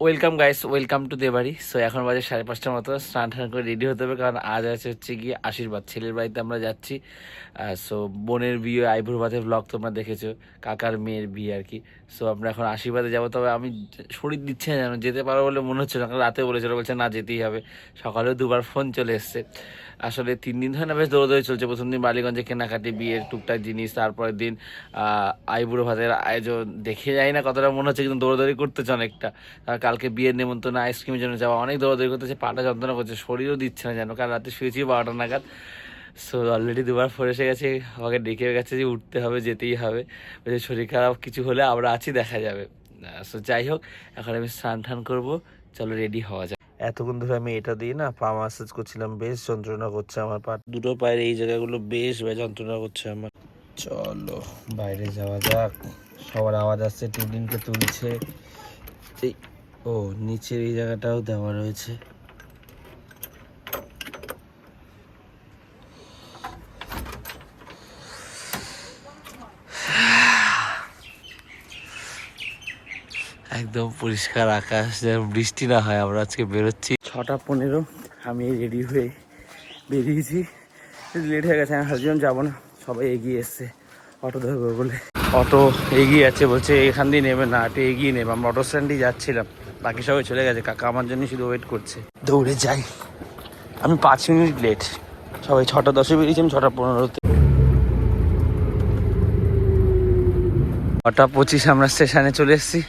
Welcome guys welcome to দেবাড়ি so এখন বাজে সাড়ে পাঁচটার মতো। স্নান টান করে রেডি হতে হবে, কারণ আজ আছে হচ্ছে গিয়ে আশীর্বাদ। ছেলের বাড়িতে আমরা যাচ্ছি। সো বোনের বিয়ে আইভুর ভাতের ব্লগ তোমরা দেখেছ, কাকার মেয়ের বিয়ে আর কি। সো আমরা এখন আশীর্বাদে যাব। তবে আমি শরীর দিচ্ছে না, যেন যেতে পারব বলে মনে হচ্ছে না। রাতে বলেছিল, বলছে, না, যেতেই হবে। সকালেও দুবার ফোন চলে এসছে। আসলে তিন দিন ধরে না, বেশ দৌড়দৌড়ি চলছে। প্রথম দিন বালিগঞ্জে কেনাকাটি, বিয়ের টুকটাক জিনিস, তারপরের দিন আইবুড়ো ভাতের আয়োজন। দেখে যাই না কতটা মনে হচ্ছে, কিন্তু দৌড়দৌড়ি করতেছে অনেকটা। আর কালকে বিয়ের নেমন্তন্ন আইসক্রিমের জন্য যাওয়া অনেক দৌড়দৌড়ি করতেছে পাটা যন্ত্রণা করছে শরীরও দিচ্ছে না যেন। কাল রাতে শুয়েছি বারোটা নাগাদ। সো অলরেডি দুবার ফোর এসে গেছে আমাকে ডেকে গেছে যে উঠতে হবে যেতেই হবে। বলছে শরীর খারাপ কিছু হলে আমরা আছি দেখা যাবে। সো যাই হোক এখন আমি স্নান টান করব চলো রেডি হওয়া যাক। এতক্ষণ ধরে আমি এটা দিয়ে না পা মাসাজ করছিলাম বেশ যন্ত্রণা করছে আমার পা। দুটো পায়ের এই জায়গাগুলো বেশ যন্ত্রণা করছে আমার। চলো বাইরে যাওয়া যাক। সবার আওয়াজ আসছে টিফিনকে তুলছে। এই ও নিচের এই জায়গাটাও দেওয়া রয়েছে। একদম পরিষ্কার আকাশ যেন বৃষ্টি না হয় আমরা আজকে বেরোচ্ছি। ছটা পনেরো আমি রেডি হয়ে বেরিয়েছি। লেট হয়ে গেছে আমি ভাবছিলাম যাব না সবাই এগিয়ে এসছে অটো ধরবো বলে। অটো এগিয়ে যাচ্ছে বলছে এখান দিয়ে নেবে না এগিয়ে নেবে আমরা অটো স্ট্যান্ডেই যাচ্ছিলাম। বাকি সবাই চলে গেছে, কাকা আমার জন্য শুধু ওয়েট করছে। দৌড়ে যাই। আমি পাঁচ মিনিট লেট সবাই ছটা দশে বেরিয়েছি, আমি ছটা পনেরোতে। ছটা পঁচিশ আমরা স্টেশনে চলে এসেছি।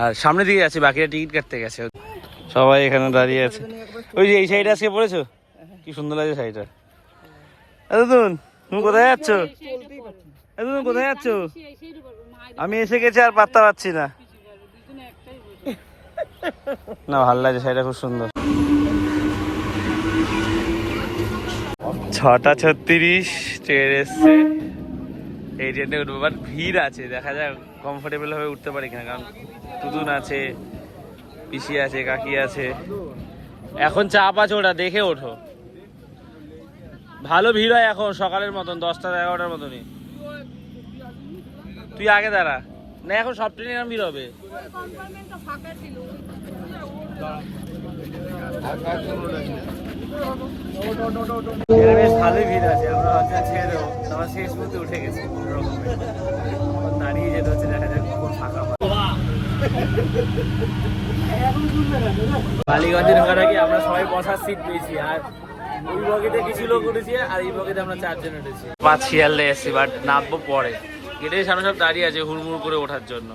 আর সামনে দিকে আছে বাকিরা টিকিট কাটতে গেছে। সবাই এখানে দাঁড়িয়ে আছে। ওই যে এই সাইডে আজকে পড়েছো কি সুন্দর লাগে শাড়িটা। এতদিন তুমি কোথায় যাচ্ছ? এতদিন কোথায় যাচ্ছ? আমি এসে গেছি আর পাত্তা পাচ্ছি না। না, ভালো লাগছে শাড়িটা খুব সুন্দর। ছটা ছত্রিশ, ট্রেন এসছে। এই ট্রেনে উঠবো বাট ভিড় আছে, দেখা যাক কমফোর্টেবল ভাবে উঠতে পারি কিনা, কারণ টুতুন আছে, পিসি আছে, কাকি আছে। এখন চাপ আছে ওটা দেখে ওঠো। ভালো ভিড় হয় এখন, সকালের মতন, দশটা এগারোটার মতনই। তুই আগে দাঁড়া। না, এখন সব ট্রেনে ভিড় হবে। ভালোই ভিড় আছে, আমরা ছেড়ে দেবো। উঠে। দাঁড়িয়ে যেতে হচ্ছে, দেখা যাক কখন ফাঁকা বালিগঞ্জে ঢোকার আগে আমরা সবাই বসার সিট পেয়েছি, আর ওই বগিতে কিছু লোক উঠেছি, আর এই বগিতে আমরা চারজন উঠেছি। পাঁচ শিয়ালদে এসেছি বাট নামবো পরে। গেটের সামনে সব দাঁড়িয়ে আছে, হুড়মুড় করে ওঠার জন্য।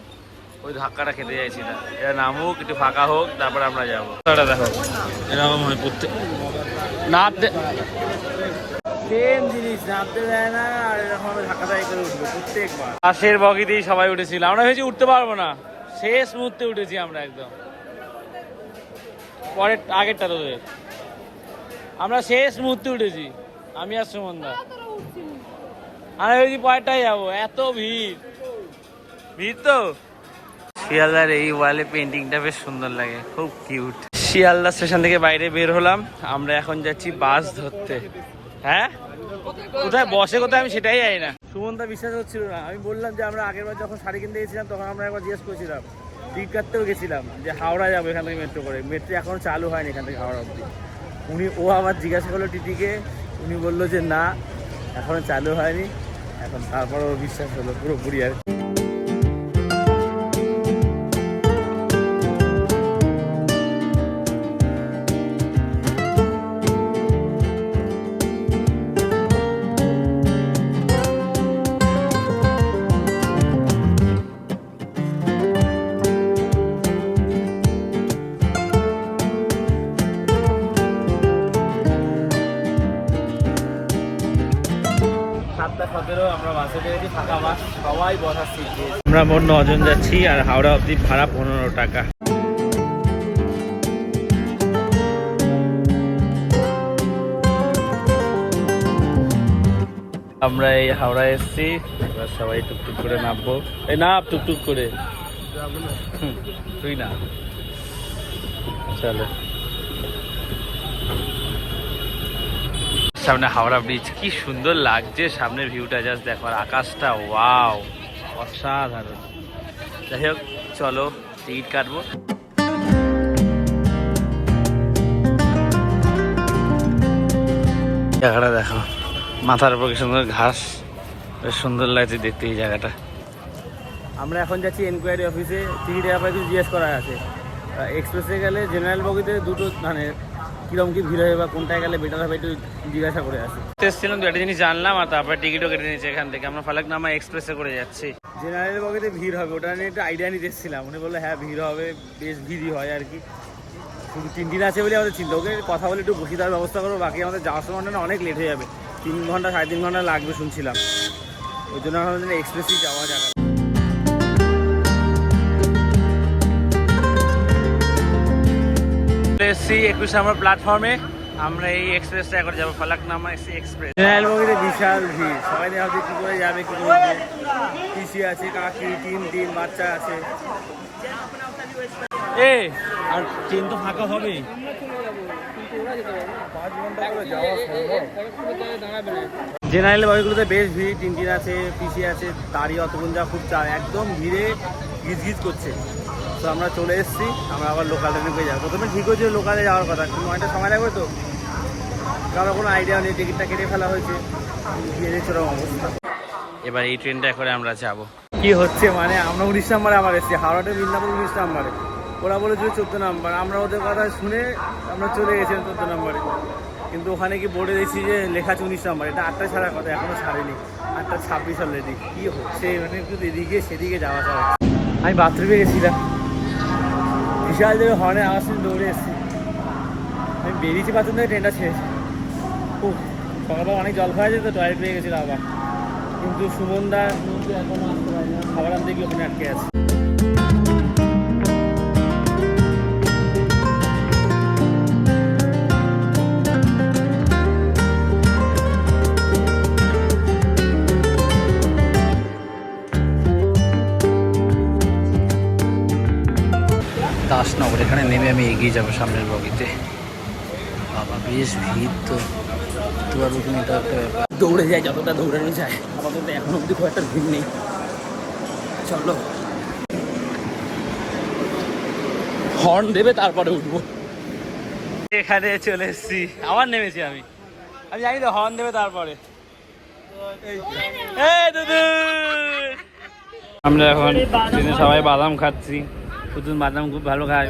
ওই ধাক্কাটা খেতে চাইছি না। এটা নামুক একটু ফাঁকা হোক তারপর আমরা যাব। দেখো এরকম হয় প্রত্যেক নামতে সেম জিনিস নামতে দেয় না আর এরকম ধাক্কা ধাক্কি করে উঠবো প্রত্যেকবার। পাশের বগিতেই সবাই উঠেছিল। আমরা ভেবেছি উঠতে পারব না। শেষ মুহূর্তে উঠেছি আমরা একদম। পরের আগেরটা তোদের। আমরা শেষ মুহূর্তে উঠেছি। আমি আর সুমনদা আমরা ভেবেছি পরেরটাই যাব। এত ভিড়। ভিড় তো? শিয়ালদার এই ওয়ালে পেন্টিংটা বেশ সুন্দর লাগে, খুব কিউট শিয়ালদা স্টেশন থেকে বাইরে বের হলাম, আমরা এখন যাচ্ছি বাস ধরতে। হ্যাঁ? কোথায়, বসে কোথায় আমি সেটাই জানি না। সুমনদা বিশ্বাস হচ্ছিল না। আমি বললাম যে আমরা আগের বার যখন শাড়ি কিনতে গেছিলাম, তখন আমরা একবার জিজ্ঞেস করেছিলাম টিকিট কাটতেও গেছিলাম, যে হাওড়া যাব এখান থেকে মেট্রো করে। মেট্রো এখনও চালু হয়নি এখান থেকে হাওড়া অবধি। উনি, ও আমার জিজ্ঞাসা করল টিটিকে, উনি বলল যে না, এখনও চালু হয়নি। এখন তারপর বিশ্বাস হলো, পুরোপুরি আর আমরা মোট নজন যাচ্ছি আর হাওড়া অবধি ভাড়া পনেরো টাকা। আমরা এই হাওড়া এসেছি, এবার সবাই টুকটুক করে নামবো। এই নাম, টুকটুক করে। তুই না। চলো। সামনে হাওড়া ব্রিজ কি সুন্দর লাগছে সামনের ভিউটা জাস্ট দেখো আকাশটা ওয়াও অসাধারণ। যাই হোক চলো টিকিট কাটবো। জায়গাটা দেখো মাথার উপর কি সুন্দর ঘাস বেশ সুন্দর লাগছে দেখতে এই জায়গাটা। আমরা এখন যাচ্ছি এনকোয়ারি অফিসে টিকিট ব্যাপারে কিছু জিজ্ঞেস করা আছে। এক্সপ্রেসে গেলে জেনারেল বগিতে দুটো ধানের কীরকম কী ভিড় হবে বা কোনটায় গেলে বেটার হবে একটু জিজ্ঞাসা করে আসি। এসেছিলাম একটা জিনিস জানলাম আর তারপরে টিকিটও কেটে নিয়েছি এখান থেকে। আমরা ফালাকনামা এক্সপ্রেসে করে যাচ্ছি। জেনারেল বগিতে ভিড় হবে ওটা নিয়ে একটু আইডিয়া নিতে এসেছিলাম। উনি বলল হ্যাঁ ভিড় হবে বেশ ভিড়ই হয় আর কি। শুধু তিন দিন আছে বলে আমাদের চিন্তা। ওকে কথা বলে একটু বসে দেওয়ার ব্যবস্থা করব বাকি আমাদের যাওয়ার সময় না অনেক লেট হয়ে যাবে। তিন ঘণ্টা সাড়ে তিন ঘণ্টা লাগবে শুনছিলাম। ওই জন্য আমাদের এক্সপ্রেসেই যাওয়া যাবে চলে এসেছি একুশ নম্বর প্ল্যাটফর্মে আমরা এই এক্সপ্রেসটা এখন যাব ফালাকনামা এক্সপ্রেস জেনারেল বগিতে বিশাল ভিড়। সবাই দেখা হচ্ছে কী করে যাবে কী করে পিসি আছে কাকি টিম টিম বাচ্চা আছে। এ আর ট্রেন তো ফাঁকা হবে। জেনারেল বগিগুলোতে বেশ ভিড় টিন টিন আছে পিসি আছে দাঁড়িয়ে অতক্ষণ যা খুব চা একদম ভিড়ে গিজ গিজ করছে। তো আমরা চলে এসেছি আমরা আবার লোকাল ট্রেনে পেয়ে যাব। প্রথমে ঠিক হয়েছে লোকালে যাওয়ার কথা কিন্তু অনেকটা সময় লাগবে তো। কারও কোনো আইডিয়া নেই টিকিটটা কেটে ফেলা হয়েছে। ওরকম অবস্থা। এবার এই ট্রেনটা করে আমরা যাব। কি হচ্ছে মানে আমরা উনিশ নাম্বারে আমার এসেছি হাওড়াটে মিদনাপুর উনিশ নাম্বারে। ওরা বলেছিল চোদ্দ নাম্বার আমরা ওদের কথা শুনে আমরা চলে গেছিলাম চোদ্দ নাম্বারে। কিন্তু ওখানে কি বোর্ডে দেখছি যে লেখা আছে উনিশ নাম্বার এটা আটটা ছাড়া কথা এখনও ছাড়েনি। আটটা ছাব্বিশ অলরেডি কি হচ্ছে? মানে একটু এদিকে সেদিকে যাওয়া যাওয়া আমি বাথরুমে গেছিলাম। বিশাল দেবে, হর্নে আওয়াজ শুনে দৌড়ে এসেছি। আমি বেরিয়েছি বাথরুম থেকে ট্রেনটা ছেড়েছি। খুব সকালবেলা অনেক জল খাওয়া যেত টয়লেট পেয়ে গেছিল আবার। কিন্তু সুমনদা দা এখনও আসতে পারে খাবার আনতে গিয়ে ওখানে আটকে আছে। দাসনগর এখানে নেমে আমি এগিয়ে যাব সামনের বগিতে বাবা বেশ ভিড় তো এটা একটা ব্যাপার দৌড়ে যায় যতটা দৌড়ানো যায় আপাতত এখনও অব্দি খুব একটা ভিড় নেই চলো হর্ন দেবে তারপরে উঠবো এখানে চলে এসেছি আবার নেমেছি আমি আমি জানি তো হর্ন দেবে তারপরে এই আমরা এখন সবাই বাদাম খাচ্ছি পুতুন বাদাম খুব ভালো খায়।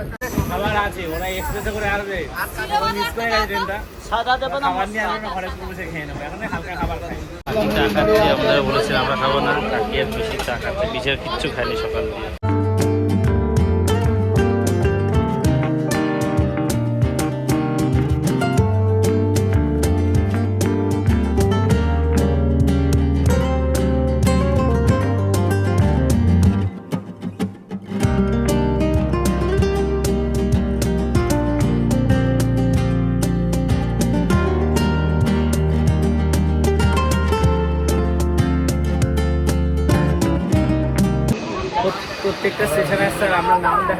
খাবার আছে ওরা এক্সপ্রেসে করে আসবে মিস করে গেছে ট্রেনটা খাবার নিয়ে আমরা ঘরে বসে খেয়ে নেব এখন হালকা খাবার খাই চা খাচ্ছি আমরা খাব না কাকি আর চা খাচ্ছে বিশেষ আর কিচ্ছু খাইনি সকাল দিয়ে।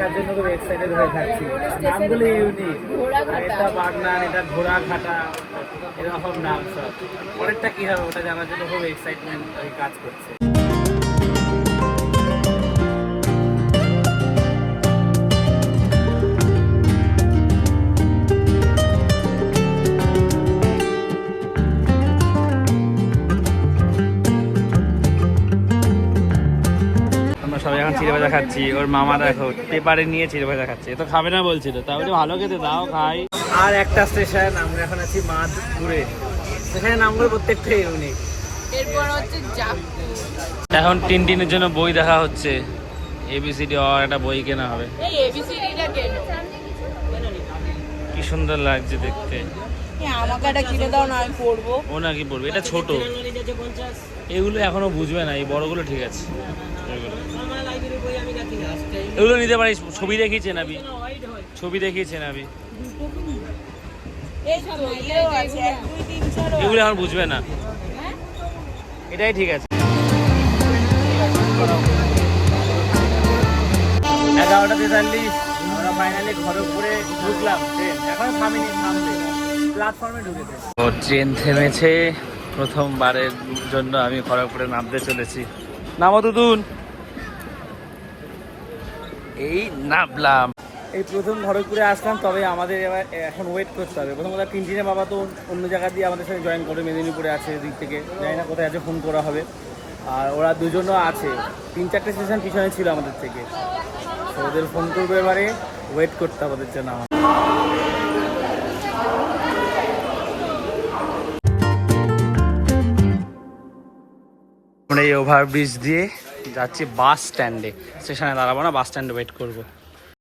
দেখার জন্য খুব এক্সাইটেড হয়ে থাকছি। নামগুলো ইউনিক এটা বাগনান এটা ঘোড়া ঘাটা এরকম নাম সব। পরেরটা কি হবে ওটা জানার জন্য খুব এক্সাইটমেন্ট কাজ করছে। চিড়ে ভাজা খাচ্ছি ওর মামা দেখো পেপারে নিয়ে চিড়ে ভাজা খাচ্ছে। এ তো খাবে না বলছিল তাহলে ভালো খেতে দাও খাই। আর একটা স্টেশন আমরা এখন আছি মাধপুরে স্টেশনের নামগুলো প্রত্যেকটাই ইউনিক এরপর হচ্ছে এখন টিন টিনের জন্য বই দেখা হচ্ছে। এবিসিডি আর একটা বই কেনা হবে। এই এবিসিডিটা কেন? কি সুন্দর লাগছে দেখতে। এ, আমাকে একটা কিনে দাও না আমি পড়ব ও নাকি পড়বে এটা ছোট। এগুলো এখনও বুঝবে না এই বড়গুলো ঠিক আছে। এগুলো। এগুলো নিতে পারিস, ছবি দেখিয়েছে নাবি। ছবি দেখিয়েছে নাবি। এই তো ইয়েও আছে এক দুই তিন চার এগুলো এখন বুঝবে না। এটাই ঠিক আছে। এগারোটা তেতাল্লিশ, আমরা ফাইনালি খড়গপুরে ঢুকলাম, ট্রেন। এখন থামিনি, থামবে। ঢুকেছে। ও, ট্রেন থেমেছে। প্রথমবারের জন্য আমি খড়গপুরে নামতে চলেছি। নামো, দুদুন। এই নামলাম। এই প্রথম খড়গপুরে আসলাম তবে আমাদের এবার এখন ওয়েট করতে হবে। প্রথম কথা টিনটিনে বাবা তো অন্য জায়গা দিয়ে আমাদের সাথে জয়েন করে মেদিনীপুরে আছে দিক থেকে। জানি না কোথায় আছে ফোন করা হবে। আর ওরা দুজনও আছে। তিন চারটে স্টেশন পিছনে ছিল আমাদের থেকে। তো ওদের ফোন করব এবারে ওয়েট করতে হবে ওদের জন্য আমার আমরা এই ওভারব্রিজ দিয়ে যাচ্ছি বাস স্ট্যান্ডে। স্টেশনে দাঁড়াবো না বাস স্ট্যান্ডে ওয়েট করব।